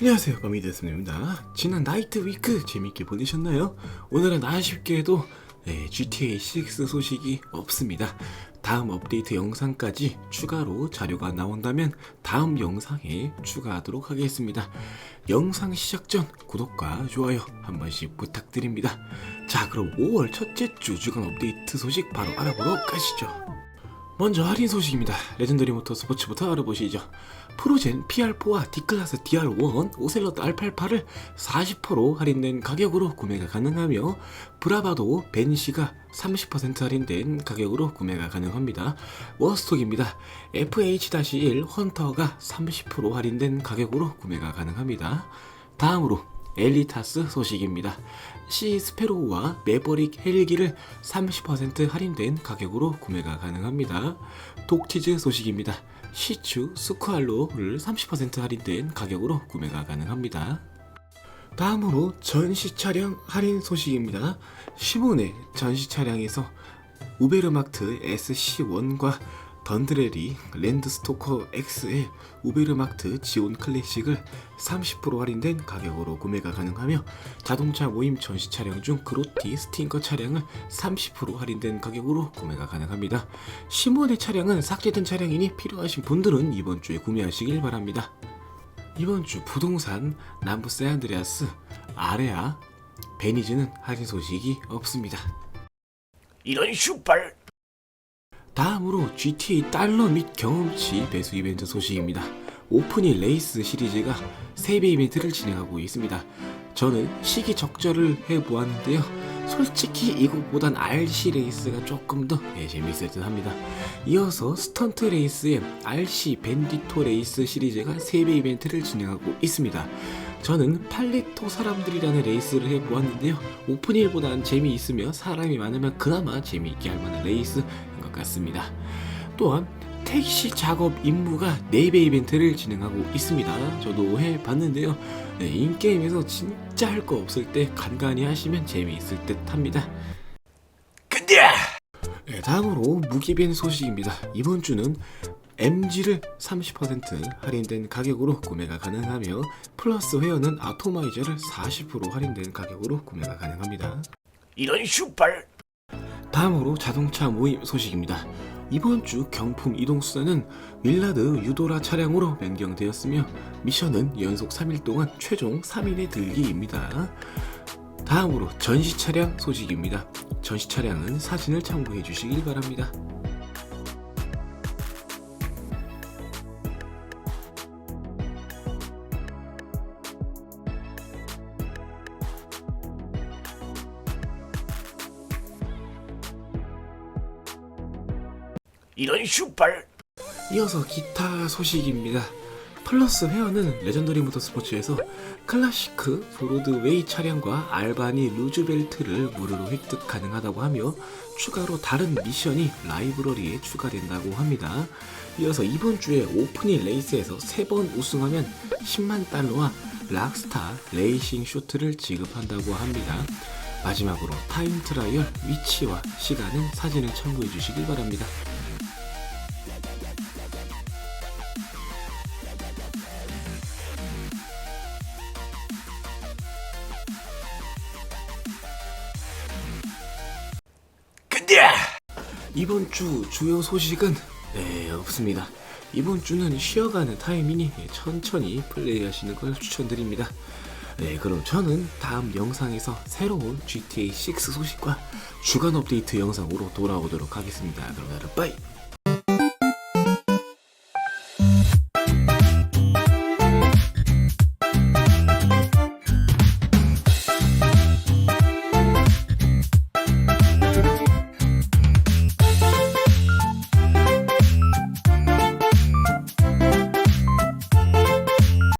안녕하세요 거미데스입니다. 지난 나이트 위크 재밌게 보내셨나요? 오늘은 아쉽게도 네, GTA 6 소식이 없습니다. 다음 업데이트 영상까지 추가로 자료가 나온다면 다음 영상에 추가하도록 하겠습니다. 영상 시작 전 구독과 좋아요 한 번씩 부탁드립니다. 자 그럼 5월 첫째 주 주간 업데이트 소식 바로 알아보러 가시죠 먼저 할인 소식입니다. 레전더리 모터 스포츠부터 알아보시죠. 프로젠 PR4와 D클래스 DR1 오셀러트 R88을 40% 할인된 가격으로 구매가 가능하며 브라바도 벤시가 30% 할인된 가격으로 구매가 가능합니다. 워스톡입니다. FH-1 헌터가 30% 할인된 가격으로 구매가 가능합니다. 다음으로 엘리타스 소식입니다. 시 스페로우와 매버릭 헬기를 30% 할인된 가격으로 구매가 가능합니다. 독티즈 소식입니다. 시추 스쿠알로를 30% 할인된 가격으로 구매가 가능합니다. 다음으로 전시 차량 할인 소식입니다. 시몬의 전시 차량에서 우베르마트 SC1과 던드레리 랜드스토커 X의 우베르마트 지온 클래식을 30% 할인된 가격으로 구매가 가능하며 자동차 모임 전시 차량 중 그로티 스팅커 차량을 30% 할인된 가격으로 구매가 가능합니다. 시몬의 차량은 삭제된 차량이니 필요하신 분들은 이번 주에 구매하시길 바랍니다. 이번 주 부동산 남부 세안드레아스 아레아 베니즈는 할인 소식이 없습니다. 이런 슈발 다음으로 GTA 달러 및 경험치 배수 이벤트 소식입니다. 오프닝 레이스 시리즈가 3배 이벤트를 진행하고 있습니다. 저는 시기 적절을 해보았는데요. 솔직히 이것보단 RC 레이스가 조금 더 예, 재밌을 듯 합니다. 이어서 스턴트 레이스의 RC 밴디토 레이스 시리즈가 3배 이벤트를 진행하고 있습니다. 저는 팔레토 사람들이라는 레이스를 해보았는데요. 오픈일보단 재미있으며 사람이 많으면 그나마 재미있게 할 만한 레이스인 것 같습니다. 또한 택시 작업 임무가 4배 이벤트를 진행하고 있습니다. 저도 해봤는데요. 네, 인게임에서 진짜 할 거 없을 때 간간히 하시면 재미있을 듯 합니다. 근데 네, 다음으로 무기벤 소식입니다. 이번 주는 MG를 30% 할인된 가격으로 구매가 가능하며 플러스 회원은 아토마이저를 40% 할인된 가격으로 구매가 가능합니다. 이런 슈발 다음으로 자동차 모임 소식입니다. 이번 주 경품 이동 수단은 윌라드 유도라 차량으로 변경되었으며 미션은 연속 3일 동안 최종 3인의 들기입니다. 다음으로 전시 차량 소식입니다. 전시 차량은 사진을 참고해 주시길 바랍니다. 이런 슈발 이어서 기타 소식입니다. 플러스 회원은 레전더리 모터스포츠에서 클래시크 브로드웨이 차량과 알바니 루즈벨트를 무료로 획득 가능하다고 하며 추가로 다른 미션이 라이브러리에 추가된다고 합니다. 이어서 이번 주에 오프닝 레이스에서 3번 우승하면 10만 달러와 락스타 레이싱 쇼트를 지급한다고 합니다. 마지막으로 타임 트라이얼 위치와 시간은 사진을 참고해 주시길 바랍니다. 이번 주 주요 소식은 네, 없습니다. 이번 주는 쉬어가는 타임이니 천천히 플레이하시는 걸 추천드립니다. 네, 그럼 저는 다음 영상에서 새로운 GTA 6 소식과 주간 업데이트 영상으로 돌아오도록 하겠습니다. 그럼 여러분 빠이!